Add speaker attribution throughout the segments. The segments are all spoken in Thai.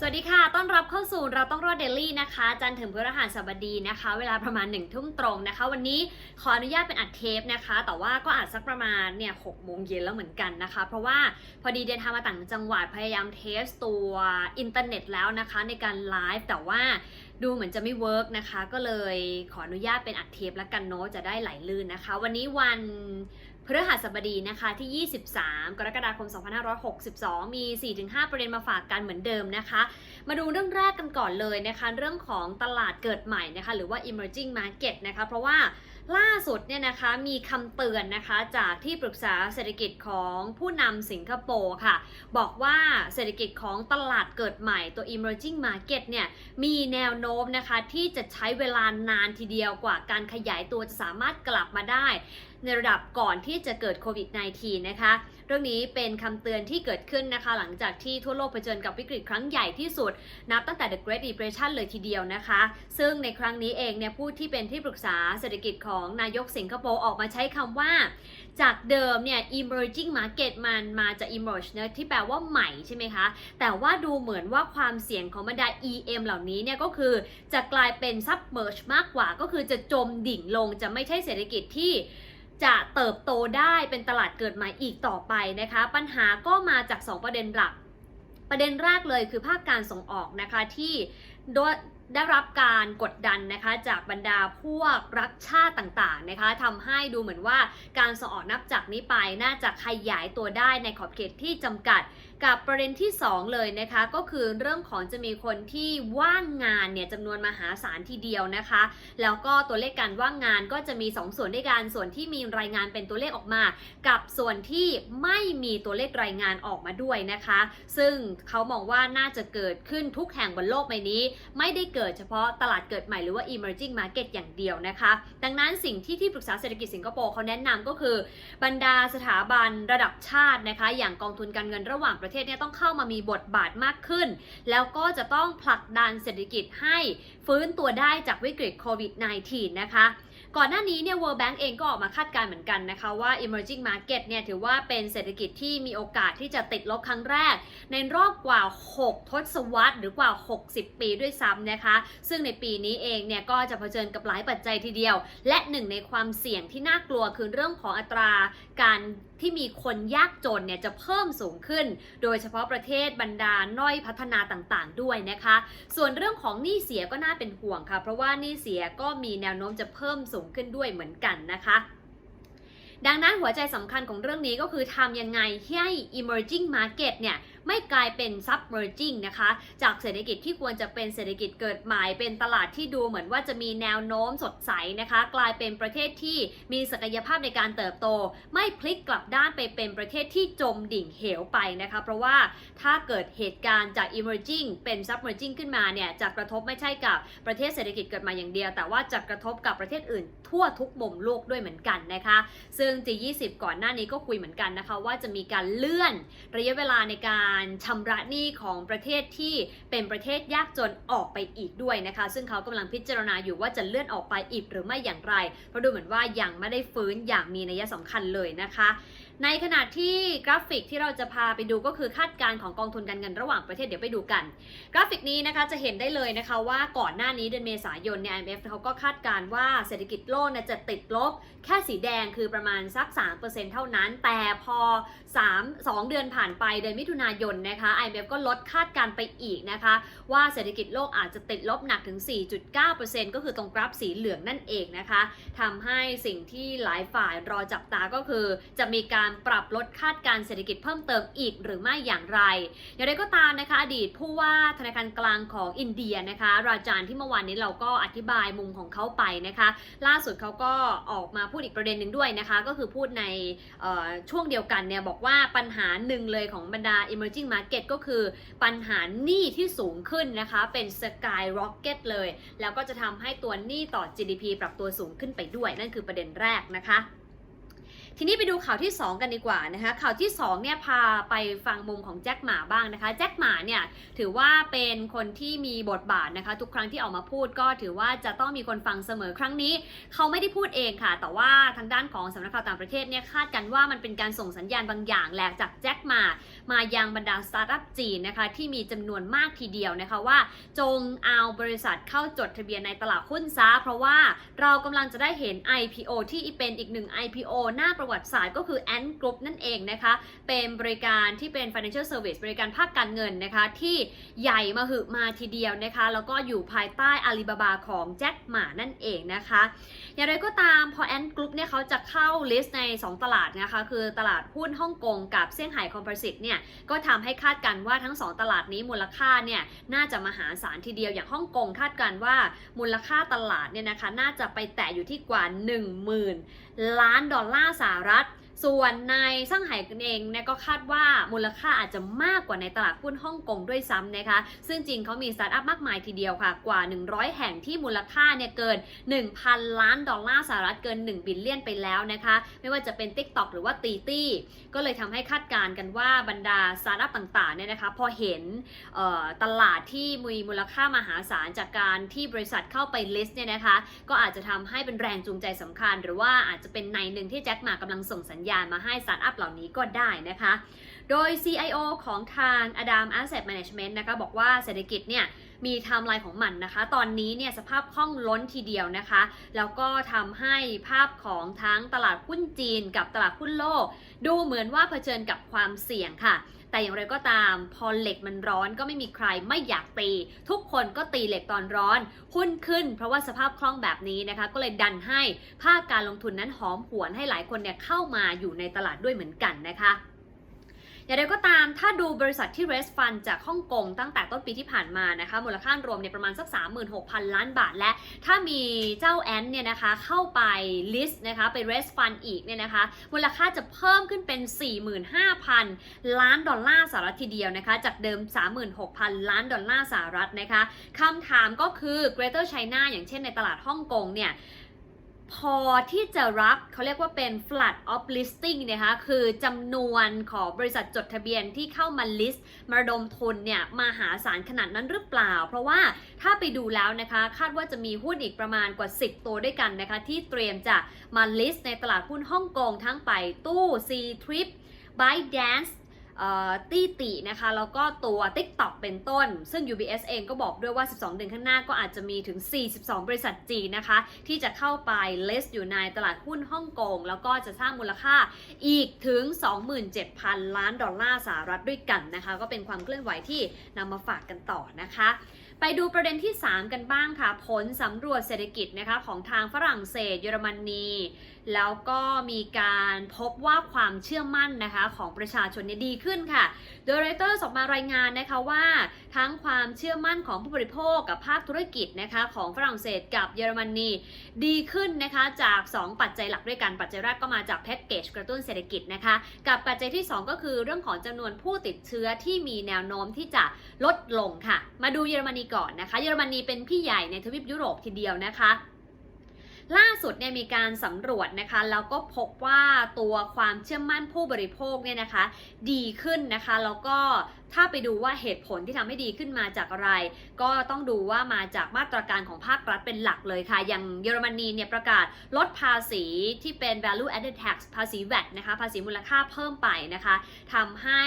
Speaker 1: สวัสดีค่ะ ต้อนรับเข้าสู่เราต้องรอดเดลี่นะคะ จันถึงพฤหัสบดีนะคะ เวลาประมาณหนึ่งทุ่มตรงนะคะ วันนี้ขออนุญาตเป็นอัดเทปนะคะ แต่ว่าก็อาจสักประมาณเนี่ยหกโมงเย็นแล้วเหมือนกันนะคะ เพราะว่าพอดีเดินทางมาต่างจังหวัดพยายามเทสตัวอินเทอร์เน็ตแล้วนะคะ ในการไลฟ์แต่ว่าดูเหมือนจะไม่เวิร์กนะคะ ก็เลยขออนุญาตเป็นอัดเทปแล้วกันเนาะจะได้ไหลลื่นนะคะ วันนี้วัน พฤหัสบดีนะคะที่ 23 กรกฎาคม 2562 มี 4-5 ประเด็นมาฝากกันเหมือนเดิมนะคะ มาดูเรื่องแรกกันก่อนเลยนะคะ เรื่องของตลาดเกิดใหม่นะคะ หรือว่า emerging market นะคะ เพราะว่าล่าสุดเนี่ยนะคะมีคำเตือนนะคะจากที่ปรึกษาเศรษฐกิจของผู้นำสิงคโปร์ค่ะ บอกว่าเศรษฐกิจของตลาดเกิดใหม่ตัว emerging market เนี่ยมีแนวโน้มนะคะที่จะใช้เวลานานทีเดียวกว่าการขยายตัวจะสามารถกลับมาได้ ในระดับก่อนที่จะเกิดโควิด -19 นะคะ เรื่องนี้เป็นคำเตือนที่เกิดขึ้นนะคะ หลังจากที่ทั่วโลกเผชิญกับวิกฤตครั้งใหญ่ที่สุด นับตั้งแต่ The Great Depression เลยทีเดียวนะคะ ซึ่งในครั้งนี้เองเนี่ยผู้ที่เป็นที่ปรึกษาเศรษฐกิจของนายกสิงคโปร์ออกมาใช้คำว่า จากเดิมเนี่ย emerging market มันมาจาก emerge นะที่แปลว่าใหม่ใช่ไหมคะ แต่ว่าดูเหมือนว่าความเสี่ยงของบรรดา EM เหล่านี้เนี่ยก็คือจะกลายเป็น submerge มากกว่าก็คือจะจมดิ่งลงจะไม่ใช่เศรษฐกิจที่ จะเติบโตได้เป็นตลาดเกิดใหม่อีกต่อไปนะคะ ปัญหาก็มาจาก 2 ประเด็นหลัก ประเด็นแรกเลยคือภาคการส่งออกนะคะที่โดย ได้รับการกดดันนะคะจากบรรดาพวกรักชาติต่างๆนะคะทำให้ดูเหมือนว่าการสออนับจากนี้ไปน่าจะขยายตัวได้ในขอบเขตที่จำกัด กับประเด็นที่ 2 เลยนะคะก็คือเรื่องของจะมีคนที่ว่างงานเนี่ยจำนวนมหาศาลทีเดียวนะคะ แล้วก็ตัวเลขการว่างงานก็จะมี 2ส่วนด้วยกันส่วนที่มีรายงานเป็นตัวเลขออกมา กับส่วนที่ไม่มีตัวเลขรายงานออกมาด้วยนะคะ ซึ่งเขามองว่าน่าจะเกิดขึ้นทุกแห่งบนโลกใบนี้ ไม่ได้เกิดเฉพาะตลาดเกิดใหม่หรือว่า emerging market อย่างเดียวนะคะ ดังนั้นสิ่งที่ที่ปรึกษาเศรษฐกิจสิงคโปร์เขาแนะนำก็คือบรรดาสถาบันระดับชาตินะคะ อย่างกองทุนการเงินระหว่างประเทศเนี่ยต้องเข้ามามีบทบาทมากขึ้น แล้วก็จะต้องผลักดันเศรษฐกิจให้ฟื้นตัวได้จากวิกฤตโควิด -19 นะคะ ก่อนหน้านี้เนี่ย World Bank เองก็ออกมาคาดการณ์เหมือนกันนะคะว่า emerging market เนี่ยถือว่าเป็นเศรษฐกิจที่มีโอกาสที่จะติดลบครั้งแรก ในรอบกว่า 6 ทศวรรษหรือกว่า 60 ปีด้วยซ้ำนะคะ ซึ่งในปีนี้เองเนี่ยก็จะเผชิญกับหลายปัจจัยทีเดียว และหนึ่งในความเสี่ยงที่น่ากลัวคือเรื่องของอัตราการที่มีคนยากจนเนี่ยจะเพิ่มสูงขึ้น โดยเฉพาะประเทศบรรดาน้อยพัฒนาต่างๆ ด้วยนะคะ ส่วนเรื่องของหนี้เสียก็น่าเป็นห่วงค่ะ เพราะว่าหนี้เสียก็มีแนวโน้มจะเพิ่มสูงขึ้นด้วยเหมือนกันนะคะ ดังนั้นหัวใจสำคัญของเรื่องนี้ก็คือทำยังไงให้ emerging market เนี่ย ไม่กลายเป็น submerging นะคะ จากเศรษฐกิจที่ควรจะเป็นเศรษฐกิจเกิดใหม่เป็นตลาดที่ดูเหมือนว่าจะมีแนวโน้มสดใสนะคะ กลายเป็นประเทศที่มีศักยภาพในการเติบโต ไม่พลิกกลับด้านไปเป็นประเทศที่จมดิ่งเหวไปนะคะ เพราะว่าถ้าเกิดเหตุการณ์จาก emerging เป็น submerging ขึ้นมาเนี่ยจะกระทบไม่ใช่กับประเทศเศรษฐกิจเกิดใหมาอย่างเดียว แต่ว่าจะกระทบกับประเทศอื่นทั่วทุกมุมโลกด้วยเหมือนกันนะคะ ซึ่ง G20 ก่อนหน้านี้ก็คุยเหมือนกันนะคะ ว่าจะมีการเลื่อนระยะเวลาในการชำระหนี้ของประเทศที่เป็นประเทศยากจนออกไปอีกด้วยนะคะ ซึ่งเขากำลังพิจารณาอยู่ว่าจะเลื่อนออกไปอีกหรือไม่อย่างไร เพราะดูเหมือนว่ายังไม่ได้ฟื้นอย่างมีนัยสำคัญเลยนะคะ ในขณะที่กราฟิกที่เราจะพาไปดูก็คือคาดการณ์ของกองทุนการเงินระหว่างประเทศเดี๋ยวไปดูกัน กราฟิกนี้นะคะจะเห็นได้เลยนะคะว่าก่อนหน้านี้เดือนเมษายนเนี่ย IMF เขาก็คาดการณ์ว่าเศรษฐกิจโลกเนี่ยจะติดลบ แค่สีแดงคือประมาณสัก 3%เท่านั้น แต่พอ 3 2 เดือนผ่านไปเดือนมิถุนายนนะคะ IMF ก็ลดคาดการณ์ไปอีกนะคะ ว่าเศรษฐกิจโลกอาจจะติดลบหนักถึง 4.9%ก็คือตรงกราฟสีเหลืองนั่นเองนะคะทำให้สิ่งที่หลายฝ่ายรอจับตาก็คือจะมีการปรับลดคาดการเศรษฐกิจเพิ่มเติมอีกหรือไม่อย่างไร อย่างไรก็ตามนะคะ อดีตผู้ว่าธนาคารกลางของอินเดียนะคะ ราจานที่เมื่อวานนี้เราก็อธิบายมุมของเขาไปนะคะ ล่าสุดเขาก็ออกมาพูดอีกประเด็นหนึ่งด้วยนะคะ ก็คือพูดในช่วงเดียวกันเนี่ยบอกว่าปัญหาหนึ่งเลยของบรรดา emerging market ก็คือปัญหาหนี้ที่สูงขึ้นนะคะ เป็น sky rocket เลย แล้วก็จะทำให้ตัวหนี้ต่อ GDP ปรับตัวสูงขึ้นไปด้วย นั่นคือประเด็นแรกนะคะ ทีนี้ไปดูข่าวที่ 2 กันดีกว่านะคะข่าวที่2เนี่ยพาไปฟังมุมของแจ็คหมาบ้างนะคะแจ็คหมาเนี่ยถือว่าเป็นคนที่มีบทบาทนะคะ ทุกครั้งที่ออกมาพูดก็ถือว่าจะต้องมีคนฟังเสมอครั้งนี้ เขาไม่ได้พูดเองค่ะ แต่ว่าทางด้านของสำนักข่าวต่างประเทศเนี่ยคาดกันว่ามันเป็นการส่งสัญญาณบางอย่างแหละจากแจ็คหมามายังบรรดาสตาร์ทอัพจีนนะคะที่มีจำนวนมากทีเดียวนะคะว่า จงเอาบริษัทเข้าจดทะเบียนในตลาดหุ้นซะเพราะว่าเรากำลังจะได้เห็น IPO ที่เป็นอีกหนึ่ง IPO หน้าประวัติศาสตร์ก็คือ Ant Group นั่นเองนะคะ เป็นบริการที่เป็น financial service บริการภาคการเงินนะคะ ที่ใหญ่มาหึมาทีเดียวนะคะ แล้วก็อยู่ภายใต้อาลีบาบาของแจ็คหมานั่นเองนะคะ อย่างไรก็ตามพอ Ant Group เนี่ยเขาจะเข้าลิสต์ใน 2 ตลาดนะคะ คือตลาดหุ้นฮ่องกงกับเซี่ยงไฮ้คอมเพรสิตเนี่ยก็ทำให้คาดกันว่าทั้ง 2 ตลาดนี้มูลค่าเนี่ยน่าจะมหาศาลทีเดียวอย่างฮ่องกงคาดกันว่ามูลค่าตลาดเนี่ยนะคะน่าจะไปแตะอยู่ที่กว่า 10,000 ล้านดอลลาร์สหรัฐ ส่วนในซ่างไห่กันเองเนี่ยก็คาดว่ามูลค่าอาจจะมากกว่าในตลาดหุ้นฮ่องกงด้วยซ้ำนะคะ ซึ่งจริงเขามีสตาร์ทอัพมากมายทีเดียวค่ะ กว่า 100 แห่งที่มูลค่าเนี่ยเกิน 1,000 ล้านดอลลาร์สหรัฐเกิน 1 บิลเลียนไปแล้วนะคะ ไม่ว่าจะเป็น TikTok หรือว่าตีตี้ก็เลยทำให้คาดการณ์กันว่าบรรดาสตาร์ทอัพต่างๆเนี่ยนะคะพอเห็นตลาดที่มีมูลค่ามหาศาลจากการที่บริษัทเข้าไป list เนี่ยนะคะก็อาจจะทำให้เป็นแรงจูงใจสำคัญ หรือว่าอาจจะเป็นในหนึ่งที่แจ็คหมากำลังส่งสัญญาณมาให้สตาร์ทอัพเหล่านี้ก็ได้นะคะ โดย CIO ของทาง Adam Asset Management นะคะบอกว่าเศรษฐกิจเนี่ยมีไทม์ไลน์ของมันนะคะ ตอนนี้เนี่ยสภาพคล่องล้นทีเดียวนะคะ แล้วก็ทำให้ภาพของทั้งตลาดหุ้นจีนกับตลาดหุ้นโลก ดูเหมือนว่าเผชิญกับความเสี่ยงค่ะ แต่อย่างไรก็ตาม พอเหล็กมันร้อนก็ไม่มีใครไม่อยากตี ทุกคนก็ตีเหล็กตอนร้อน หุ้นขึ้น เพราะว่าสภาพคล่องแบบนี้นะคะ ก็เลยดันให้ภาคการลงทุนนั้นหอมหวนให้หลายคนเนี่ยเข้ามาอยู่ในตลาดด้วยเหมือนกันนะคะ อย่างไรก็ตามถ้าดูบริษัทที่ raise fund จากฮ่องกงตั้งแต่ต้นปีที่ผ่านมานะคะมูลค่ารวมเนี่ยประมาณสัก 36,000 ล้านบาท และถ้ามีเจ้าแอนเนี่ยนะคะเข้าไป list นะคะไป raise fund อีกเนี่ยนะคะมูลค่าจะเพิ่มขึ้นเป็น 45,000 ล้านดอลลาร์สหรัฐทีเดียวนะคะจากเดิม 36,000 ล้านดอลลาร์สหรัฐนะคะคำถามก็คือ Greater China อย่างเช่นในตลาดฮ่องกงเนี่ย พอที่จะรับเขาเรียกว่าเป็น flood of listing นะคะคือจำนวนของบริษัทจดทะเบียนที่เข้ามา list มาระดมทุนเนี่ยมาหาศาลขนาดนั้นหรือเปล่า เพราะว่าถ้าไปดูแล้วนะคะคาดว่าจะมีหุ้นอีกประมาณกว่า 10 ตัวด้วยกันนะคะที่เตรียมจะมา list ในตลาดหุ้นฮ่องกงทั้งไปตู้ C Trip ByteDance ตี้ตินะคะแล้วก็ตัว TikTok เป็นต้น ซึ่ง UBS เองก็บอกด้วยว่า 12 เดือนข้างหน้าก็อาจจะมีถึง 42 บริษัทจีนนะคะ ที่จะเข้าไป list อยู่ในตลาดหุ้นฮ่องกง แล้วก็จะสร้างมูลค่าอีกถึง 27,000 ล้านดอลลาร์สหรัฐด้วยกันนะคะ ก็เป็นความเคลื่อนไหวที่นำมาฝากกันต่อนะคะ ไปดูประเด็นที่ 3 กันบ้างค่ะ ผลสำรวจเศรษฐกิจนะคะของทางฝรั่งเศส เยอรมนี แล้วก็มีการพบว่าความเชื่อมั่นนะคะของประชาชนเนี่ยดีขึ้นค่ะ โดย Reuters ออกมารายงานนะคะว่า ทั้งความเชื่อมั่นของผู้บริโภคกับภาคธุรกิจนะคะของฝรั่งเศสกับเยอรมนีดีขึ้นนะคะจาก 2 ปัจจัยหลักด้วยกันปัจจัยแรกก็มาจากแพ็กเกจกระตุ้นเศรษฐกิจนะคะกับปัจจัยที่ 2 ก็คือเรื่องของจำนวนผู้ติดเชื้อที่มีแนวโน้มที่จะลดลงค่ะ มาดูเยอรมนีก่อนนะคะ เยอรมนีเป็นพี่ใหญ่ในทวีปยุโรปทีเดียวนะคะล่าสุดเนี่ยมีการสำรวจนะคะแล้วก็พบว่าตัวความเชื่อมั่นผู้บริโภคเนี่ยนะคะ ดีขึ้นนะคะแล้วก็ ถ้าไปดูว่าเหตุผลที่ทำให้ดีขึ้นมาจากอะไร ก็ต้องดูว่ามาจากมาตรการของภาครัฐเป็นหลักเลยค่ะ อย่างเยอรมนีเนี่ยประกาศลดภาษีที่เป็น value added tax ภาษี VAT นะคะ ภาษีมูลค่าเพิ่มไปนะคะทำให้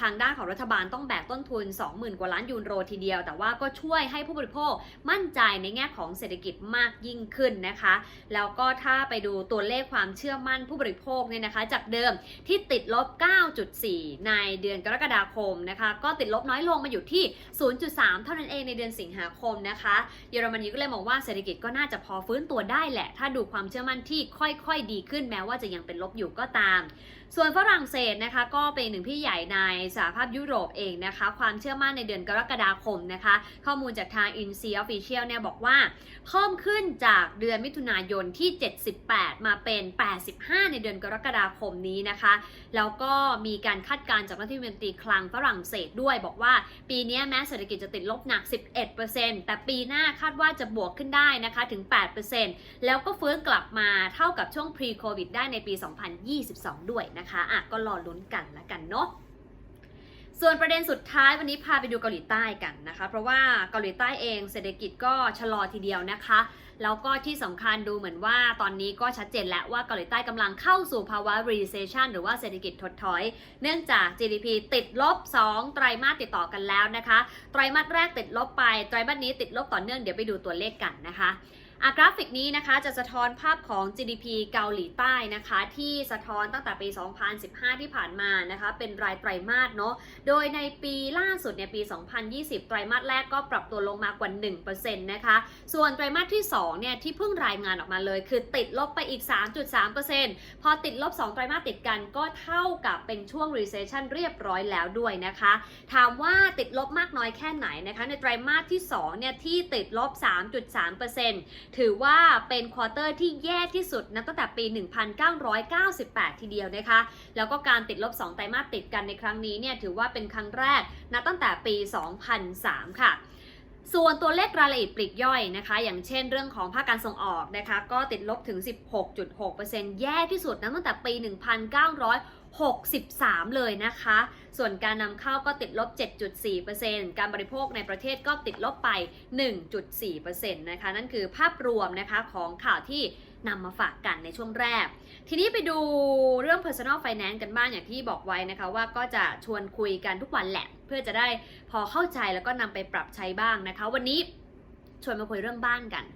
Speaker 1: ทางด้านของรัฐบาลต้องแบกต้นทุน 20,000 กว่าล้านยูโรทีเดียว แต่ว่าก็ช่วยให้ผู้บริโภคมั่นใจในแง่ของเศรษฐกิจมากยิ่งขึ้นนะคะ แล้วก็ถ้าไปดูตัวเลขความเชื่อมั่นผู้บริโภคเนี่ยนะคะ จากเดิมที่ติดลบ 9.4 ในเดือนกรกฎาคมนะคะก็ติดลบน้อยลงมาอยู่ที่ 0.3 เท่านั้นเองในเดือนสิงหาคมนะคะ เยอรมนีก็เลยมองว่าเศรษฐกิจก็น่าจะพอฟื้นตัวได้แหละ ถ้าดูความเชื่อมั่นที่ค่อยๆ ดีขึ้นแม้ว่าจะยังเป็นลบอยู่ก็ตาม ส่วนฝรั่งเศสนะคะ ก็เป็นหนึ่งพี่ใหญ่ในสหภาพยุโรปเองนะคะ ความเชื่อมั่นในเดือนกรกฎาคมนะคะ ข้อมูลจากทาง i n s e Official เนี่ยบอกว่า เพิ่มขึ้นจากเดือนมิถุนายนที่ 78 มาเป็น 85 ในเดือนกรกฎาคมนี้นะคะ แล้วก็มีการคาดการณ์จากรัฐมนตรีคลังฝรั่งเศสด้วยบอกว่าปีนี้แม้เศรษฐกิจจะติดลบหนัก 11%แต่ปีหน้าคาดว่าจะบวกขึ้นได้นะคะถึง 8%แล้วก็ฟื้นกลับมาเท่ากับช่วง pre covid ได้ในปี 2022 ด้วยนะคะอะก็รอลุ้นกันละกันเนาะส่วนประเด็นสุดท้ายวันนี้พาไปดูเกาหลีใต้กันนะคะ เพราะว่าเกาหลีใต้เองเศรษฐกิจก็ชะลอทีเดียวนะคะ แล้วก็ที่สำคัญดูเหมือนว่าตอนนี้ก็ชัดเจนแล้วว่าเกาหลีใต้กำลังเข้าสู่ภาวะ recession หรือว่าเศรษฐกิจถดถอย เนื่องจาก GDP ติดลบ 2 ไตรมาสติดต่อกันแล้วนะคะ ไตรมาสแรกติดลบไป ไตรมาสนี้ติดลบต่อเนื่องเดี๋ยวไปดูตัวเลขกันนะคะ อะกราฟิกนี้นะคะจะสะท้อนภาพของ GDP เกาหลีใต้นะคะ ที่สะท้อนตั้งแต่ปี 2015 ที่ผ่านมานะคะ เป็นรายไตรมาสเนาะโดยในปีล่าสุดเนี่ยปี 2020 ไตรมาสแรกก็ปรับตัวลงมากว่า 1%นะคะ ส่วนไตรมาสที่ 2 เนี่ย ที่เพิ่งรายงานออกมาเลย คือติดลบไปอีก 3.3%พอติดลบ 2 ไตรมาสติดกันก็เท่ากับเป็นช่วง recession เรียบร้อยแล้วด้วยนะคะ ถามว่าติดลบมากน้อยแค่ไหนนะคะ ในไตรมาสที่ 2 เนี่ย ที่ติดลบ 3.3%ถือว่าเป็นควอเตอร์ที่แย่ที่สุดนับตั้งแต่ปี 1998 ทีเดียวนะคะ แล้วก็การติดลบ 2 ไตรมาสติดกันในครั้งนี้เนี่ยถือว่าเป็นครั้งแรกนับตั้งแต่ปี 2003 ค่ะ ส่วนตัวเลขรายละเอียดปลีกย่อยนะคะ อย่างเช่นเรื่องของภาคการส่งออกนะคะ ก็ติดลบถึง 16.6%แย่ที่สุดนะตั้งแต่ปี 1963 เลยนะคะ ส่วนการนำเข้าก็ติดลบ 7.4%การบริโภคในประเทศก็ติดลบไป 1.4%นะคะ นั่นคือภาพรวมนะคะของข่าวที่ นำมาฝากกันในช่วงแรก ทีนี้ไปดูเรื่อง personal finance กันบ้างอย่างที่บอกไว้นะคะว่าก็จะชวนคุยกันทุกวันแหละ เพื่อจะได้พอเข้าใจแล้วก็นำไปปรับใช้บ้างนะคะ วันนี้ชวนมาคุยเรื่องบ้านกัน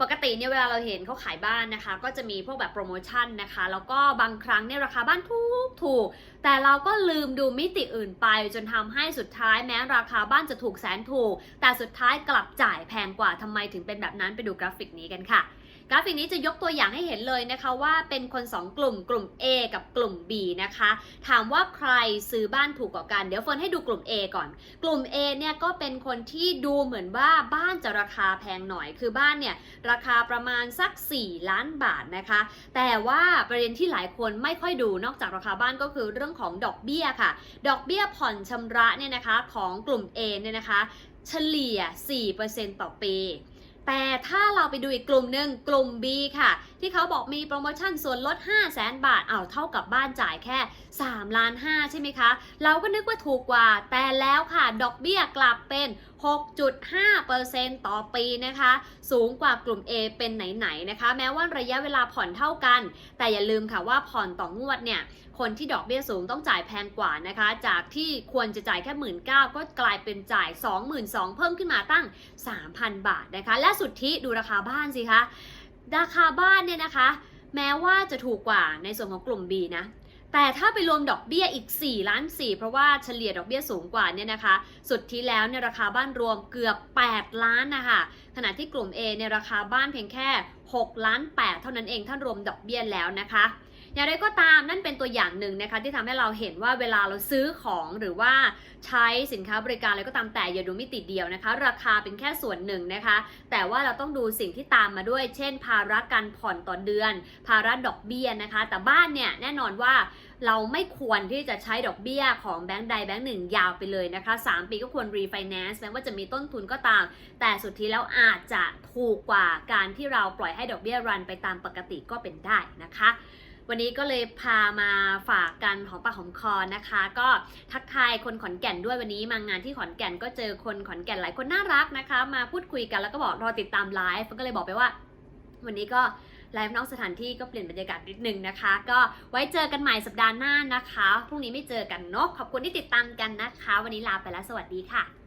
Speaker 1: ปกติเนี่ยเวลาเราเห็นเขาขายบ้านนะคะ ก็จะมีพวกแบบโปรโมชั่นนะคะ แล้วก็บางครั้งเนี่ยราคาบ้านถูกถูก แต่เราก็ลืมดูมิติอื่นไป จนทำให้สุดท้ายแม้ราคาบ้านจะถูกแสนถูก แต่สุดท้ายกลับจ่ายแพงกว่าทำไมถึงเป็นแบบนั้นไปดูกราฟิกนี้กันค่ะ กราฟิกนี้จะยกตัวอย่างให้เห็นเลยนะคะว่าเป็นคน 2 กลุ่มกลุ่ม A กับกลุ่ม B นะคะ ถามว่าใครซื้อบ้านถูกกว่ากัน เดี๋ยวเฟิร์นให้ดูกลุ่ม A ก่อน กลุ่ม A เนี่ยก็เป็นคนที่ดูเหมือนว่าบ้านจะราคาแพงหน่อย คือบ้านเนี่ยราคาประมาณสัก 4 ล้านบาทนะคะ แต่ว่าประเด็นที่หลายคนไม่ค่อยดูนอกจากราคาบ้านก็คือเรื่องของดอกเบี้ยค่ะ ดอกเบี้ยผ่อนชำระเนี่ยนะคะของกลุ่ม A เนี่ยนะคะ เฉลี่ย 4%ต่อปี แต่ถ้าเราไปดูอีกกลุ่มหนึ่งกลุ่ม B ค่ะ ที่เขาบอกมีโปรโมชั่นส่วนลด 5 0 0แสนบาทเอาเท่ากับบ้านจ่ายแค่ 3 ล้าน 5 ใช่ไหมคะ เราก็นึกว่าถูกกว่า แต่แล้วค่ะ ดอกเบี้ยกลับเป็น 6.5%ต่อปีนะคะ สูงกว่ากลุ่ม A เป็นไหนๆนะคะ แม้ว่าระยะเวลาผ่อนเท่ากัน แต่อย่าลืมค่ะว่าผ่อนต่องวดเนี่ย คนที่ดอกเบี้ยสูงต้องจ่ายแพงกว่านะคะ จากที่ควรจะจ่ายแค่หมื่นเก้าก็กลายเป็นจ่าย 22,000 เพิ่มขึ้นมาตั้ง 3,000 บาทนะคะ และสุดที่ดูราคาบ้านสิคะ ราคาบ้านเนี่ยนะคะ แม้ว่าจะถูกกว่าในส่วนของกลุ่ม B นะ แต่ถ้าไปรวมดอกเบี้ยอีก 4 ล้าน 4 เพราะว่าเฉลี่ยดอกเบี้ยสูงกว่าเนี่ยนะคะ สุดที่แล้วเนี่ยราคาบ้านรวมเกือบ 8 ล้านนะคะขณะที่กลุ่ม A เนี่ยราคาบ้านเพียงแค่ 6 ล้าน 8 เท่านั้นเองถ้ารวมดอกเบี้ยแล้วนะคะ อย่างไรก็ตามนั่นเป็นตัวอย่างหนึ่งนะคะที่ทำให้เราเห็นว่าเวลาเราซื้อของหรือว่าใช้สินค้าบริการอะไรก็ตามแต่อย่าดูมิติเดียวนะคะ ราคาเป็นแค่ส่วนหนึ่งนะคะ แต่ว่าเราต้องดูสิ่งที่ตามมาด้วย เช่น ภาระการผ่อนต่อเดือน ภาระดอกเบี้ยนะคะ แต่บ้านเนี่ยแน่นอนว่าเราไม่ควรที่จะใช้ดอกเบี้ยของแบงก์ใดแบงก์หนึ่งยาวไปเลยนะคะ 3 ปีก็ควรรีไฟแนนซ์แม้ว่าจะมีต้นทุนก็ตาม แต่สุดที่แล้วอาจจะถูกกว่าการที่เราปล่อยให้ดอกเบี้ยรันไปตามปกติก็เป็นได้นะคะ วันนี้ก็เลยพามาฝากกันหอมปากหอมคอนะคะ ก็ทักทายคนขอนแก่นด้วยวันนี้มางานที่ขอนแก่นก็เจอคนขอนแก่นหลายคนน่ารักนะคะ มาพูดคุยกันแล้วก็บอกรอติดตามไลฟ์ก็เลยบอกไปว่า วันนี้ก็ไลฟ์นอกสถานที่ก็เปลี่ยนบรรยากาศนิดนึงนะคะ ก็ไว้เจอกันใหม่สัปดาห์หน้านะคะพรุ่งนี้ไม่เจอกันเนาะขอบคุณที่ติดตามกันนะคะ วันนี้ลาไปแล้วสวัสดีค่ะ